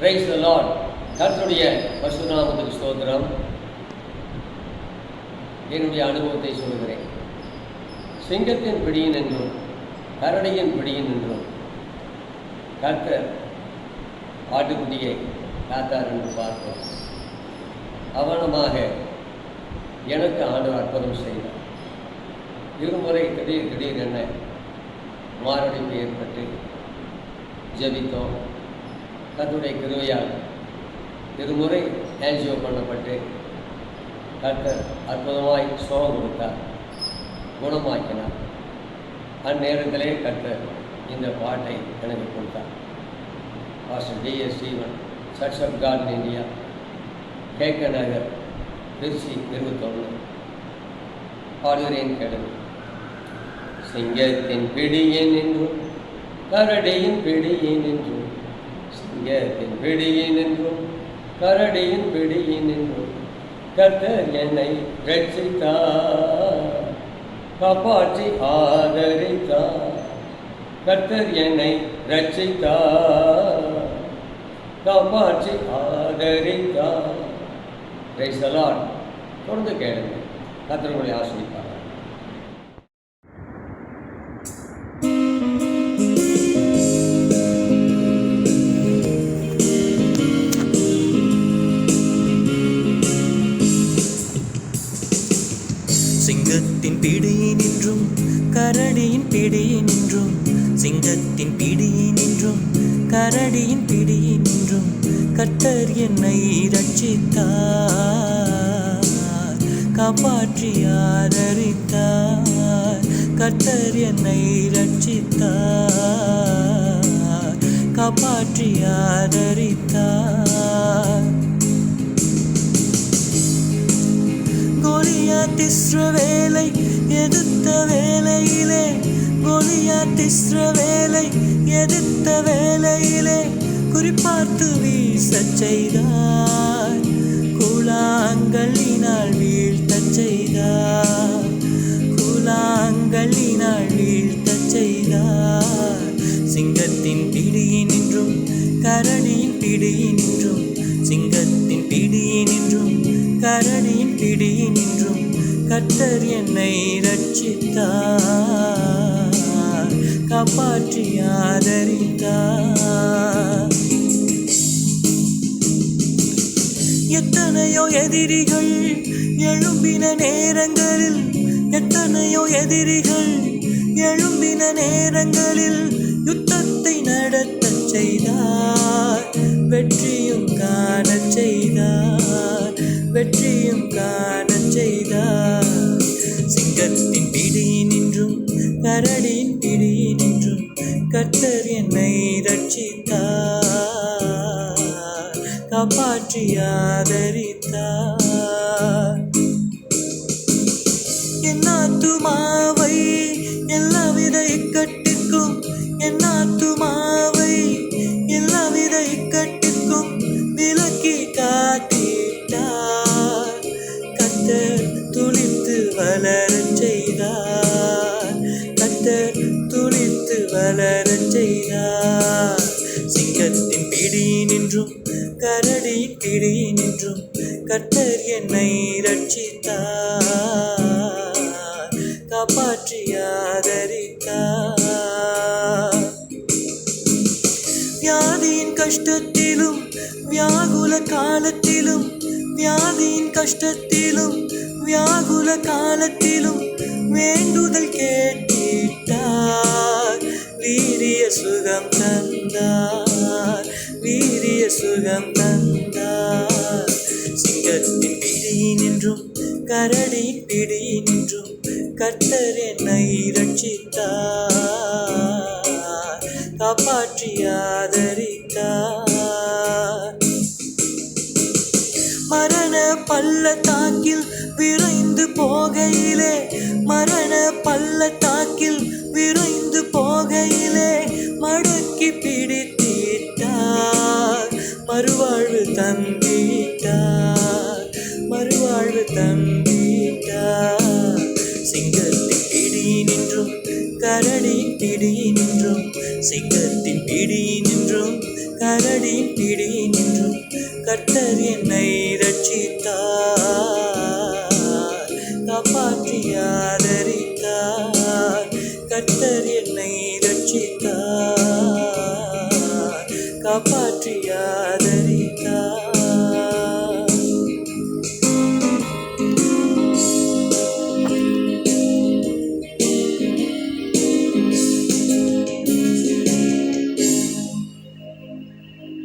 Praise the Lord கர்த்தருடைய பசுநாமத்துக்கு ஸ்தோத்திரம். என்னுடைய அனுபவத்தை சொல்கிறேன் சிங்கத்தின் பிடியின் என்றும் கரடியின் பிடியின் என்றும் கர்த்தர் ஆட்டுக்குட்டியை காத்தார் என்று பார்த்தோம் அவனமாக எனக்கு ஆண்டவர் அற்புதம் செய்தார். இருமுறை திடீர் திடீர் என்ன மாரடைப்பு ஏற்பட்டு ஜெபித்தோம். கத்துடைய கிருவையால் இருமுறை ஆன்ஜியோ பண்ணப்பட்டு கர்த்தர் அற்புதமாய் சோகம் கொடுத்தார் குணமாக்கினார். அந்நேரத்திலே கர்த்தர் இந்த பாட்டை எனக்கு கொடுத்தார். பாஸ்டர் டி எஸ் ஸ்ரீவன் சர்ச் ஆஃப் கார்டன் இந்தியா கேக்க நகர் திருச்சி இருபத்தொன்று பாடுகிறேன் கேளுங்க சிங்கத்தின் பிடியேன் என்றும் கரடியின் பிடியேன் என்றும் சிங்கத்தின் பிடியேன் என்றும் கரடியின் பிடியேன் என்றும் கர்த்தர் என்னை ரட்சித்தார் காப்பாற்றி ஆதரித்தார். கர்த்தர் என்னை ரட்சித்தார் காப்பாற்றி ஆதரித்தார். தொடர்ந்து கேளுங்கள். கர்த்தர் ஆசிரியர் சிங்கத்தின் பிடியினின்றும் கரடியின் பிடியினின்றும் சிங்கத்தின் பிடியினின்றும் கரடியின் பிடியினின்றும் கர்த்தர் என்னை ரட்சித்தார் காப்பாற்றி ஆதரித்தார். கர்த்தர் என்னை ரட்சித்தார் காப்பாற்றி ஆதரித்தார். கோலியாத் இஸ்ரவேலை எதிர்த்த வேலையிலே கோலியாத் வேலை எதிர்த்த வேலையிலே குறிப்பார்த்து வீசச் செய்தார் கூழாங்கல்லினால் வீழ்த்தச் செய்தார் கூழாங்கல்லினால் வீழ்த்தச் செய்தார் சிங்கத்தின் பிடியினின்றும் கரடியின் பிடியினின்றும் சிங்கத்தின் பிடியினின்றும் கரணி பிடியினின்றும் கத்தர் என்னை ரட்சித்தார் காப்பாற்றி ஆதரித்தார். எத்தனையோ எதிரிகள் எழும்பின நேரங்களில் எத்தனையோ எதிரிகள் எழும்பின நேரங்களில் யுத்தத்தை நடத்த செய்தார். வெற்றியும் காண செய்தார். வெற்றியும் பிடியினின்றும் கரடியின் பிடியினின்றும் கர்த்தர் என்னை ரட்சித்தார் காப்பாற்றி ஆதரித்தார். என் ஆத்துமாவை எல்லாவித இக்கட்டு நின்றும். கர்த்தர் என்னை ரட்சித்தார் காப்பாற்றி ஆதரித்தார் வியாதியின் கஷ்டத்திலும் வியாகுல காலத்திலும் வியாதியின் கஷ்டத்திலும் வியாகுல காலத்திலும் வேண்டுதல் கேட்டிட்டார். வீரிய சுகம் தந்தார். வீரிய சுகம் தந்தார். என்றும் கரடி பிடி பிடியினின்றும் கர்த்தர் என்னை ரட்சித்தார் காப்பாற்றி ஆதரித்தார். மரண பள்ளத்தாக்கில் விரைந்து போகையிலே மரண பள்ளத்தாக்கில் விரைந்து போகையிலே மடக்கி பிடித்திட்டார். மறுவாழ்வு தன் வாழ்வு தந்திட்டார் சிங்கத்தின் பிடியினின்றும் கரடியின் பிடியினின்றும் சிங்கத்தின் பிடியினின்றும் கரடியின் பிடி நின்றும். கர்த்தர் என்னை ரட்சித்தார் காப்பாற்றி ஆதரித்தார். கர்த்தர் என்னை ரட்சித்தார் காப்பா